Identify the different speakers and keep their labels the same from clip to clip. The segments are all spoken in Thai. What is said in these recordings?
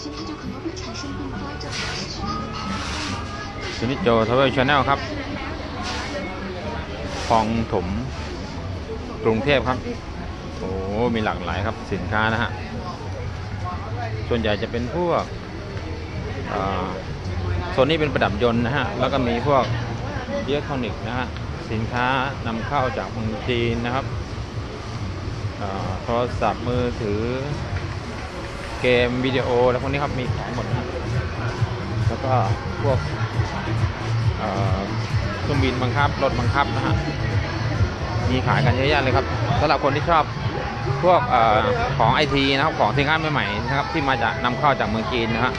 Speaker 1: 心它就可能会产生并发症，失去它的排毒功能。
Speaker 2: ซูนิโจทาวเวลชาแนลครับคลองถมกรุงเทพครับ โอ้มีหลากหลายครับสินค้านะฮะ ส่วนใหญ่จะเป็นพวกอ่าโซนนี้เป็นประดับยนต์นะฮะ แล้วก็มีพวกอิเล็กทรอนิกส์นะฮะ สินค้านำเข้าจากเมืองจีนนะครับอ่าโทรศัพท์มือถือ เกมวิดีโออะไรพวกนี้ครับมีขายหมดนะฮะแล้วก็พวกเครื่องบินบังคับรถบังคับนะฮะมีขายกันเยอะแยะเลยครับสำหรับคนที่ชอบพวกอของไอทีนะครับของสินค้าใหม่ๆนะครับที่มาจากนำเข้าจากเมืองจีนนะฮะ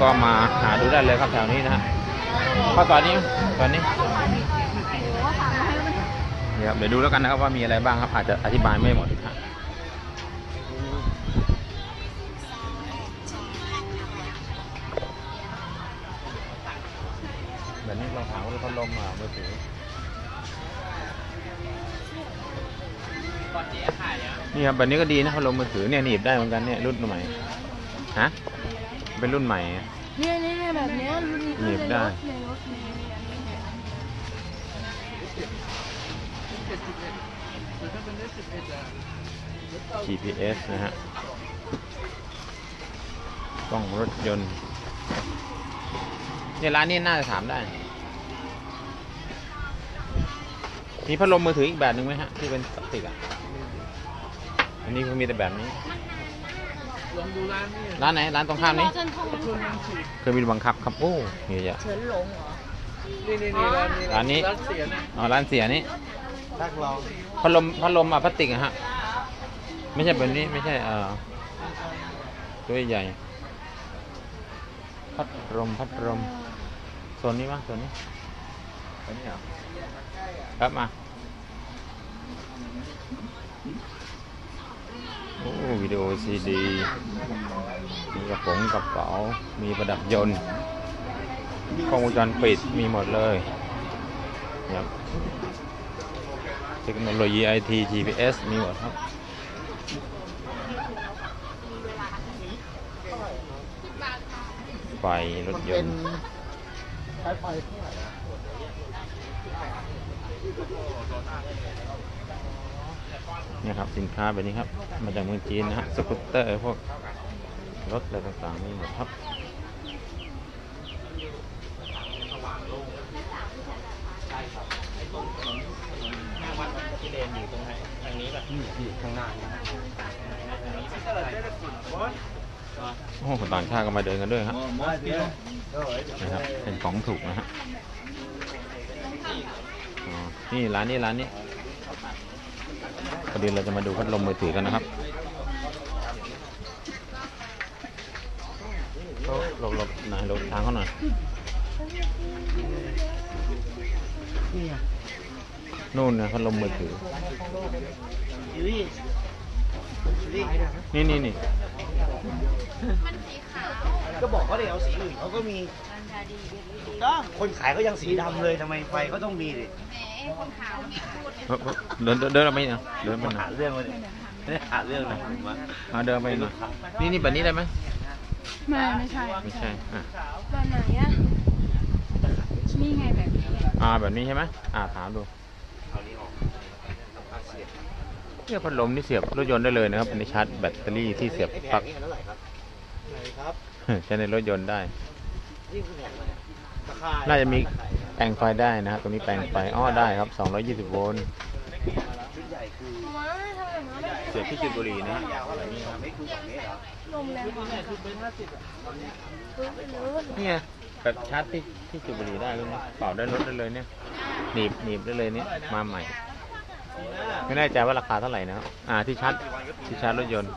Speaker 2: ก็มาหาดูได้เลยครับแถวนี้นะฮะเข้าตอนนี้ตอนนี้นี่ครับเดี๋ยวดูแล้วกันนะครับว่ามีอะไรบ้างครับอาจจะอธิบายไม่หมดนะฮะแบบ มอะมือถือนี่ครับแบบนี้ก็ดีนะพัดลมมือถือเนี่ยหนีบได้เหมือนกันเนี่ยรุ่นใหม่ฮะเป็นรุ่นใหม่อะ
Speaker 3: เนี่ยเนี่ยเนี่ยแบบเนี้ยรุ่น
Speaker 2: หนีบได้
Speaker 3: ในรถในอันนี้เนี่ย
Speaker 2: GPS นะฮะกล้องรถยนต์เนี่ยร้านนี้น่าจะถามได้ มีพัดลมมือถืออีกแบบหนึ่งไหมฮะ ที่เป็นพลาสติกอะ อันนี้ก็มีแต่แบบนี้
Speaker 4: ลองดูร้านนี่
Speaker 2: ร้านไหน ร้านตรงข้ามนี้
Speaker 3: จนทงมันขาย
Speaker 2: เคยมีบังคับครับ โอ้เยอะแยะ
Speaker 3: เฉินหลงเหรอ
Speaker 4: นี่นี่นี่ร้านนี้
Speaker 2: ร้านนี้
Speaker 4: ร้านเสียนะ
Speaker 2: อ๋อ ร้านเสียนี่
Speaker 4: ทักลอง
Speaker 2: พัดลมพัดลมอะพลาสติกอะฮะ ไม่ใช่แบบนี้ ไม่ใช่เอ่อตัวใหญ่ พัดลม พัดลมโซนนี้มั้งโซนนี้โซนนี้เหรอครับมา โอ้วิดีโอซีดี มีกระป๋องกระเป๋า มีประดับยนต์กล้องวงจรปิดมีหมดเลยครับเทคโนโลยี IT GPS มีหมดครับไฟรถยนต์
Speaker 4: ใช้ไฟเท่าไหร่
Speaker 2: เนี่ยครับสินค้าแบบนี้ครับ มาจากเมืองจีนนะฮะสกูตเตอร์พวกรถอะไรต่างๆมีหมดครับ
Speaker 4: ที่เลนอยู่ตรงไหนทางนี้ป่ะอยู่ข้างหน้า
Speaker 2: โอ้โหต่างชาติก็มาเดินกันด้วยครับนะครับเป็นของถูกนะฮะอ๋อนี่ร้านนี้ร้านนี้ พอดีเราจะมาดูพัดลมมือถือกันนะครับหลบหลบหน่อยหลบทางเขาหน่อยนู่นนะพัดลมมือถือ นี่นี่นี่
Speaker 5: ก็บอกเขาเดี๋ยเอาสีอื่นเขาก็มีก็คนขายก็ยังสีดำเลยทำไมไฟก็ต้องมีดิ
Speaker 2: เดินเดินเดินเอาไปเนาะเดินไป
Speaker 5: มา
Speaker 2: หน่
Speaker 5: หา
Speaker 2: อย
Speaker 5: เรื่องมาดิไม่ได้หาเรื่องนะผมว่า
Speaker 2: เอาเดินไปหน่อยนี่นี่แบบนี้ได้ไหม
Speaker 3: ไม่ไม่ใช่
Speaker 2: ไม่ใช่อะ
Speaker 3: แบบไหนอะนี่ไงแบบนี้
Speaker 2: อ่าแบบนี้ใช่ไหมอ่าถามดูเนี่ยพัดลมนี่เสียบรถยนต์ได้เลยนะครับอันนี้ชาร์จแบตเตอรี่ที่เสียบปลั๊ก
Speaker 5: เท่าไหร่ครับไหนครับ
Speaker 2: ใช้ในรถยนต์ได้
Speaker 5: นี่คือแหนอะไรราคา
Speaker 2: น่าจะมีแปลงไฟได้นะครับตรงนี้แปลงไฟอ้อได้ครับ 220 โวลต์
Speaker 5: ชุดใหญ่คือ
Speaker 3: มาทำแบบนั้นไม่
Speaker 2: เสียบที่จุดบุหรี่นะฮะ
Speaker 5: ยาวอะไรนี่ครับไม่คือแบบนี้เหรอ
Speaker 3: ลมแรงกว่าคือเป็นห้าสิบอะคือเป็นเลิศ
Speaker 2: เนี่ยแบบชาร์จที่ที่จุดบุหรี่ได้เลยนะเป่าได้รถได้เลยเนี่ยหนีบหนีบได้เลยเนี่ยมาใหม่ ไม่แน่ใจว่าราคาเท่าไหร่นะครับอ่าที่ชาร์จที่ชาร์จรถยนต์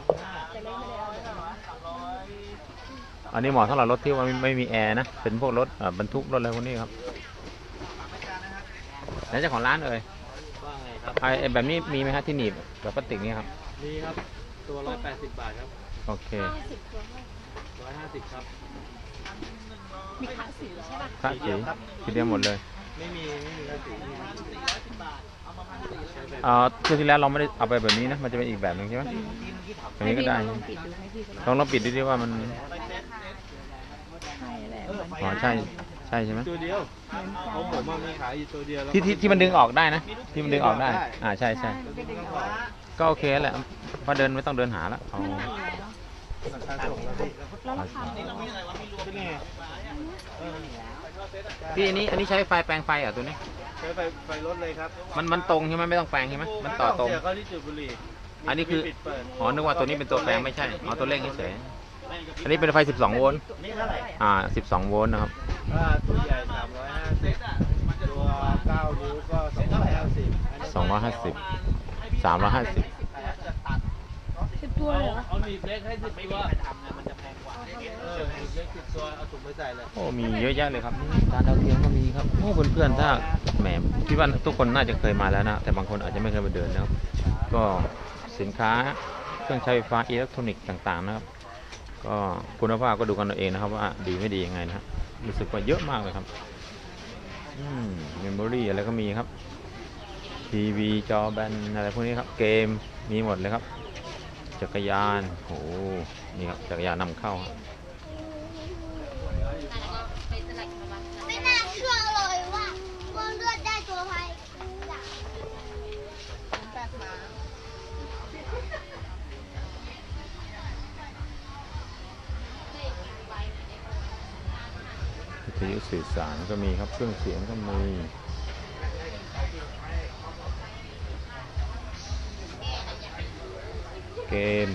Speaker 2: อันนี้เหมาะสำหรับรถที่ว่าไม่ไม่มีแอร์นะเป็นพวกรถอ่าบรรทุกรถอะไรพวกนี้ครับ แล้วเจ้าของร้านเอ่ย
Speaker 4: ว่าไงครับ
Speaker 2: ไอ้ไอ้แบบนี้มีไหมครับที่หนีบแบบพลาสติกนี่ครับ
Speaker 4: มีครับตัวร้อยแปดสิบบาทครับ
Speaker 2: โอเค
Speaker 3: ห้าสิบตัวให้
Speaker 4: ร้อยห้าสิบครับ
Speaker 3: มีค่าสีใช่ป่ะ
Speaker 2: พระสีสีเดียวหมดเลย
Speaker 3: มไม่มีไม่มีภาษี
Speaker 2: เอ่อเที่ยวที่แล้วเราไม่ได้เอาไปแบบนี้นะ มันจะเป็นอีกแบบหนึ่งใช่ไหมแบบนี้ก็ได้ลองลองปิดดูดิว่ามันอ๋อใช่ใช่ใช่ไหม
Speaker 3: ตัวเดียวของผมมันมีขายอยู่ตัวเดียวแล้ว
Speaker 2: ที่ที่ที่มันดึงออกได้นะ ที่มันดึงออกได้ อ่าใช่ใช่ก็โอเคแหละเพราะเดินไม่ต้องเดินหาแล้วเอา
Speaker 3: ราคาส่งแล้วพี่
Speaker 2: เอา
Speaker 3: นี่ไง
Speaker 2: พี่อันนี้อันนี้ใช้ไฟแปลงไฟเหรอะตัวนี้
Speaker 3: ใช้ไฟไฟรถเลยครับ
Speaker 2: มันมันตรงใช่ไหมไม่ต้องแปลงใช่ไหมมันต่อตรง
Speaker 3: เสียเข้าที่จุดบุหรี่
Speaker 2: อันนี้คือ
Speaker 3: มีปิดเปิด
Speaker 2: อ๋อนึกว่าตัวนี้เป็นตัวแปลงไม่ใช่ อ๋อตัวเลขเฉยๆ อันนี้เป็นไฟ 12 โวลต์
Speaker 5: นี่เท่าไหร่
Speaker 2: อ่า 12 โวลต์นะครับ
Speaker 3: ถ้าตัวใหญ่สามร้อยห้าสิบตัวเก้านิ้วก็สองร้อยห้าสิบ
Speaker 2: 250 350
Speaker 6: สิบตัวเลยเหรอ
Speaker 4: เอาหนีบเล็กให้สิบตัว
Speaker 5: ทำไงมันจะแพงกว่า
Speaker 3: เออหนีบเล็กสิบตัวเอาถุงไปใส่เลย
Speaker 2: โอ้ มีเยอะแยะเลยครับจานดาวเทียมก็มีครับ โอ้ เพื่อนๆ ถ้าแหมพี่ว่าทุกคนน่าจะเคยมาแล้วนะ แต่บางคนอาจจะไม่เคยมาเดินนะครับ ก็สินค้าเครื่องใช้ไฟฟ้าอิเล็กทรอนิกส์ต่างๆนะครับ ก็คุณภาพก็ดูกันเอาเองนะครับว่าดีไม่ดียังไงนะรู้สึกว่าเยอะมากเลยครับอืมเมมโมรี่อะไรก็มีครับทีวีจอแบนอะไรพวกนี้ครับ เกมมีหมดเลยครับ จักรยานโอ้นี่ครับจักรยานนำเข้าครับ
Speaker 1: ยุ
Speaker 2: สื่อสารก็มีครับเครื่องเสียงก็มีเกม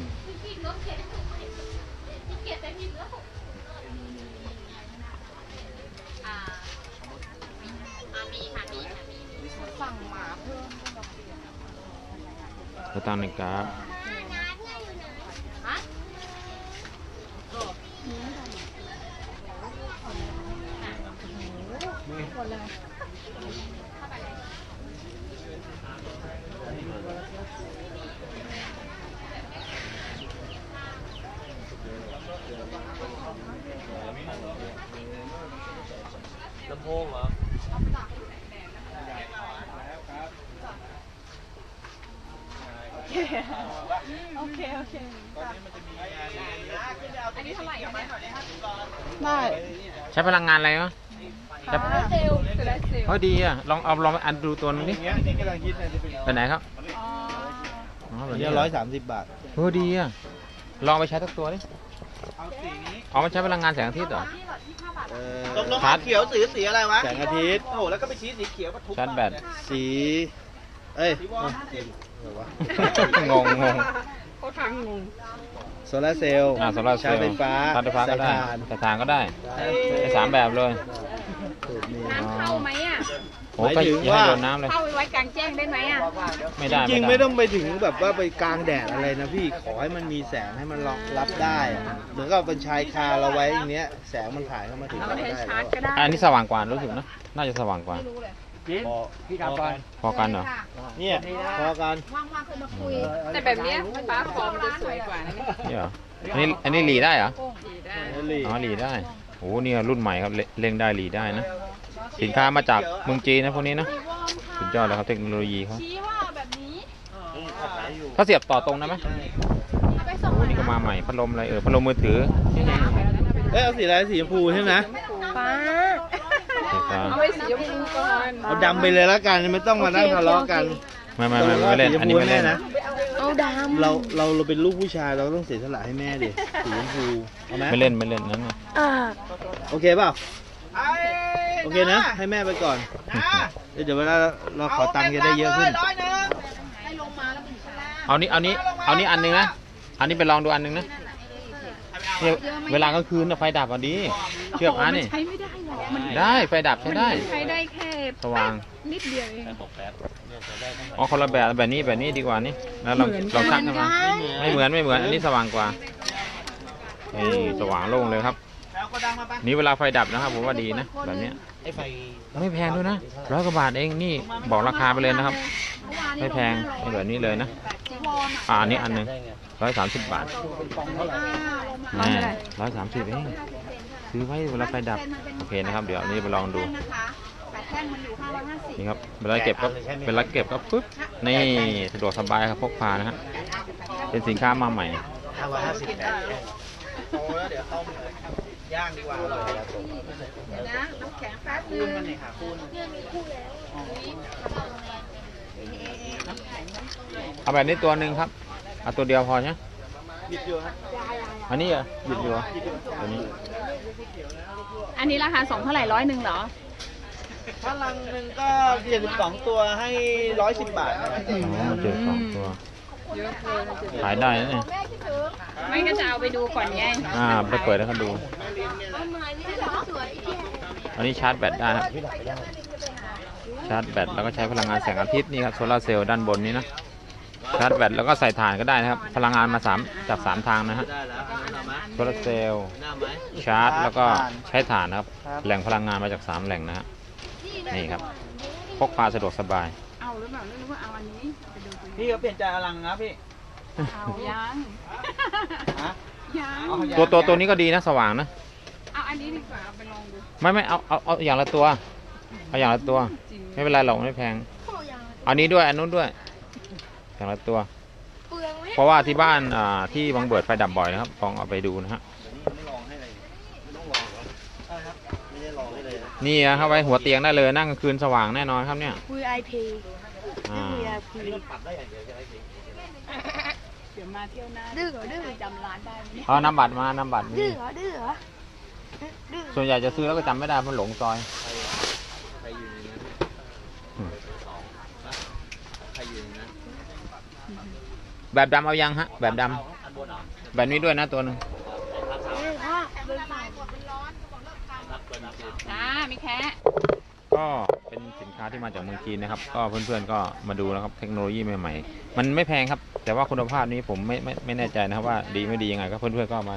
Speaker 6: สั่งหมาเพิ่ม
Speaker 2: สตางค์ในกรา
Speaker 4: พงเหรอ
Speaker 6: โอเค โอเคอันนี้เท่าไหร่คะได้
Speaker 2: ใช้พลังงานอะไรวะใช้
Speaker 6: โซลาร์เซลล์โซลาร์เซลล์
Speaker 2: เฮ้ยดีอะ ลองเอาลองอันดูตัวนึงดิ
Speaker 3: อย่างเงี้ยที่กำลังคิดเนี่ยจะเป็น
Speaker 2: ไปไหนครับ
Speaker 6: อ๋อ
Speaker 2: อ๋อแบ
Speaker 3: อั
Speaker 2: บ
Speaker 3: น
Speaker 2: นี้
Speaker 3: นี้
Speaker 2: เห
Speaker 3: ร้อยสามสิบบาท
Speaker 2: เฮ้ยดีอะ ลองไปใช้สักตัวดิ
Speaker 5: เอาสีนี้
Speaker 2: อ๋อมันใช้พลังงานแสงอาทิตย์เหรอ
Speaker 3: เอ
Speaker 5: ตกล
Speaker 3: อง
Speaker 5: เอาเขียวสีสีอะไรวะ
Speaker 3: แสงอาทิตย์
Speaker 5: โอ้โหแล้วก็ไปชี้สีเขียวมาทุบ
Speaker 2: ชาร์จแบต
Speaker 3: สี เอ้ย
Speaker 5: สีวอล
Speaker 3: เดี๋ยววะ
Speaker 2: งงงง
Speaker 6: โคตรทั้งงง
Speaker 3: โซลาร์เซลล์
Speaker 2: อ่าโซลาร์เซล
Speaker 3: ใช้
Speaker 2: ล์
Speaker 3: ไฟฟ้า
Speaker 2: ชาร์จไฟฟ้าก็ได้
Speaker 3: ใส่ถ่าน
Speaker 2: ใส่ถ่านก็ได้ใช้สามแบบเลย
Speaker 3: สูตรนี้
Speaker 6: น้ำเข้าไหม อะ
Speaker 2: โอ้ก็อย่าให้โดนน้ำเลย
Speaker 6: เข้าไปไว้กลางแจ้งได้ไหมอะ
Speaker 2: ไม่ได้
Speaker 3: จริงๆไม่ต้องไปถึงแบบว่าไปกลางแดดอะไรนะพี่ขอให้มันมีแสงให้มันรองรับได้อะเหมือนกับเป็นชายคาเราไว้อย่างเนี้ย แสงมันถ่ายเข้ามาถึง
Speaker 6: เอา
Speaker 3: เรา
Speaker 6: ไป
Speaker 3: ได้
Speaker 6: ใช้ชา
Speaker 3: แล้
Speaker 6: ร์จ
Speaker 3: ว
Speaker 6: ก็ได้
Speaker 2: อันนี้สว่างกว่ารู้สึกนะ น่าจะสว่างกว่า
Speaker 6: ไม่รู้เลย
Speaker 3: พอพี่ทำก่อน
Speaker 2: พอกันเหรอ
Speaker 3: เนี่ยพอกัน
Speaker 6: ว่างๆคือมาคุยแต่แบบเนี้ยไฟฟ้าคอมจะสวยกว่านะ
Speaker 2: นี่เหรอ อันนี้อันนี้หลีได้เหรอ
Speaker 6: ดีได้
Speaker 3: แล้วหลี
Speaker 2: อ๋อหลีได้ โอ้เนี่ยรุ่นใหม่ครับเร่เร่งได้หลีได้นะ สินค้ามาจากเมืองจีนนะพวกนี้นะสุดยอดแล้วครับเทคโนโลยีเขา
Speaker 6: ชี้ว่าแบบนี้
Speaker 2: ถ้าเสียบต่อตรงได้ไหม
Speaker 6: เอาไปส่ง
Speaker 2: โอ้นี่ก็มาใหม่พัดลมอะไรเออพัดลมมือถือ
Speaker 3: เอ้ยเอาสีอะไรสีชมพูใช่ไหม
Speaker 6: ฟ้า
Speaker 2: ไฟฟ้า
Speaker 6: เอาไปสีชมพูก่อน
Speaker 3: เอาดำไปเลยแล้วกันไม่ต้องมานั่งทะเลาะกัน
Speaker 2: ไม่ไม่ไม่ไม่เล่นอันนี้ไม่เล่น
Speaker 3: นะ
Speaker 6: เอาดำ
Speaker 3: เราเราเราเป็นลูกผู้ชายเราต้องเสียสละให้แม่ดิสีชมพูเอาไหม
Speaker 2: ไม่เล่นไม่เล่นนั้นนะ
Speaker 6: อ่า
Speaker 3: โอเคเปล่าโอเคนะ ให้แม่ไปก่อน เดี๋ยวเวลาเราขอตังค์จะได้เยอะขึ้น
Speaker 2: เอานี้เอานี้เอานี้อันหนึงนะ อันนี้ไปลองดูอันหนึงนะเนี่ยเวลากลางคืนน่ะไฟดับอะดี เชื่อมอันนี่
Speaker 6: ใช้ไม่ได้หรอกมัน
Speaker 2: ได้ไฟดับใช้ได้
Speaker 6: ใช้ได้แค่
Speaker 2: สว่าง
Speaker 6: นิดเดียวเอง
Speaker 2: อ๋อคนละแบบแบบนี้แบบนี้ดีกว่านี่ แล้วลองลองตั้งกันมาไม่เหมือนไม่เหมือน อันนี้สว่างกว่านี่สว่างโล่งเลยครับ นี่เวลาไฟดับนะครับผมว่าดีนะแบบเนี้ย
Speaker 5: ไอ้ไฟ
Speaker 2: ไม่แพงด้วยนะร้อยกว่าบาทเองนี่บอกราคาไปเลยนะครับ ไม่แพงนี่แบบนี้เลยนะอ่าอันนี้อันหนึงร้อยสามสิบบาทแม่ร้อยสามสิบเองซื้อไว้เวลาไฟดับโอเคนะครับ เดี๋ยวอันนี้ไปลองดู
Speaker 6: นะคะแปดแท่งมันอยู่ห้าร้อยห้าสิบ
Speaker 2: นี่ครับเวลาเก็บก็เวลาเก็บก็ปุ๊บนี่สะดวกสบายครับพกพานะฮะเป็นสินค้ามาใหม่
Speaker 5: ห้าร้อยห้าสิบ แปด
Speaker 3: โตแล้วเดี๋ยวต้มเลยย่างดีกว่าเลย
Speaker 6: เดี๋ยวนะน้ำแข็งแป๊บนึ
Speaker 3: คูณ
Speaker 6: ง
Speaker 3: มันนี่ค่ะคูณ
Speaker 1: เนี่ยมีคู่แล้ว
Speaker 2: เอาแบบนี้ตัวหนึ่งครับเอาตัวเดียวพอใช่ไหม
Speaker 3: หยิบอยู่ฮะ
Speaker 2: อันนี้เหรอะหยิบอยู่เหรอตัวนี้
Speaker 6: อันนี้ราคาสองเท่าไหร่ร้อยหนึ่งเหรอ
Speaker 3: ถ้าลังหนึ่งก็เจ็ดสิบสองตัวให้ร้อยสิบบาทนะครับ
Speaker 2: อ๋อเจอสองตัว
Speaker 6: เยอะเกินอะ
Speaker 2: ขายได้นะเนี่ย
Speaker 6: ไม่ก็จะเอาไปดูก่อนไง
Speaker 2: อ่าไปเปิดให้เขาดู
Speaker 1: เอาไม้นี่สวยๆที่
Speaker 2: อันนี้ชาร์จแบตได้ครับชาร์จแบตแล้วก็ใช้พลังงานแสงอาทิตย์นี่ครับโซลาร์เซลล์ด้านบนนี้นะชาร์จแบตแล้วก็ใส่ถ่านก็ได้นะครับ พลังงานมาสามจากสามทางนะฮะ
Speaker 3: ได้แล้วหน้าไหม
Speaker 2: โซลาร์เซลล์
Speaker 3: หน้าไหม
Speaker 2: ชาร์จแล้วก็ใช้ถ่านนะครับ แหล่งพลังงานมาจากสามแหล่งนะฮะนี่ครับพกพาสะดวกสบาย
Speaker 6: เอาหรือเปล่าหรือว่าเอาอันนี้ไปดูตัว
Speaker 3: พี่
Speaker 6: นี้
Speaker 3: ก็เปลี่ยนใจอลังนะพี่
Speaker 6: เอายัง
Speaker 3: ฮะ
Speaker 6: ยัง
Speaker 3: เอาอย่าง
Speaker 2: ตัวตัวตัวนี้ก็ดีนะสว่างนะ
Speaker 6: เอาอันนี้ดีกว่าเอาไปลองดู
Speaker 2: ไม่ไม่เอาเอาเอาอย่างละตัว เอาอย่างละตัว
Speaker 6: จริง
Speaker 2: ไม่เป็นไรหรอกไม่แพง
Speaker 1: คู่ยัง
Speaker 2: อันนี้ด้วยอันนู้นด้วย อย่างละตัว
Speaker 1: เปลืองไหม
Speaker 2: เพราะว่าที่บ้านอ่าที่บางเบิดไฟดับบ่อยนะครับลองเอาไปดูนะฮะ
Speaker 5: ไม่ลองให้เลยไม่ต้องลองเหรอใช่ครับ ไม่ได้ลองให้เลยนะ
Speaker 2: นี่นะครับไว้หัวเตียงได้เลยนั่งกลางคืนสว่างแน่นอนครับเนี่ย
Speaker 1: คุย IP
Speaker 2: อ่า
Speaker 5: อันนี้ก็ปรับได้อย่างเดียวใช่ไหมพี่
Speaker 6: เดี๋ยวมาเที่ยวหน้า
Speaker 1: ดื้อเหรอดื้อ
Speaker 6: จำร้านได้ไหมเนี่ย
Speaker 2: เอานำบัตรมานำบัตร
Speaker 1: ดื้
Speaker 2: นี่
Speaker 1: อเหรอดื้อเหรอดื้อ
Speaker 2: ส่วนใหญ่จะซื้อแล้วก็จำไม่ได้เพราะหลงซอย
Speaker 3: ใครอยู่ในนั้น
Speaker 2: อืม
Speaker 3: ใครอยู่ในนั้น
Speaker 2: แบบดำเอายังฮะ แบบดำ
Speaker 3: อันบนเหรอ
Speaker 2: แบบนี้ด้วยนะตัวหนึง
Speaker 1: ดื้อพ่อเดินไป
Speaker 6: จ้ามีแค่
Speaker 2: ก็เป็นสินค้าที่มาจากเมืองจีนนะครับ ก็เพื่อนๆก็มาดูนะครับเทคโนโลยีใหม่ๆ มันไม่แพงครับ แต่ว่าคุณภาพนี้ผมไม่ไม่ไม่แน่ใจนะครับว่าดีไม่ดียังไงก็เพื่อนๆก็มา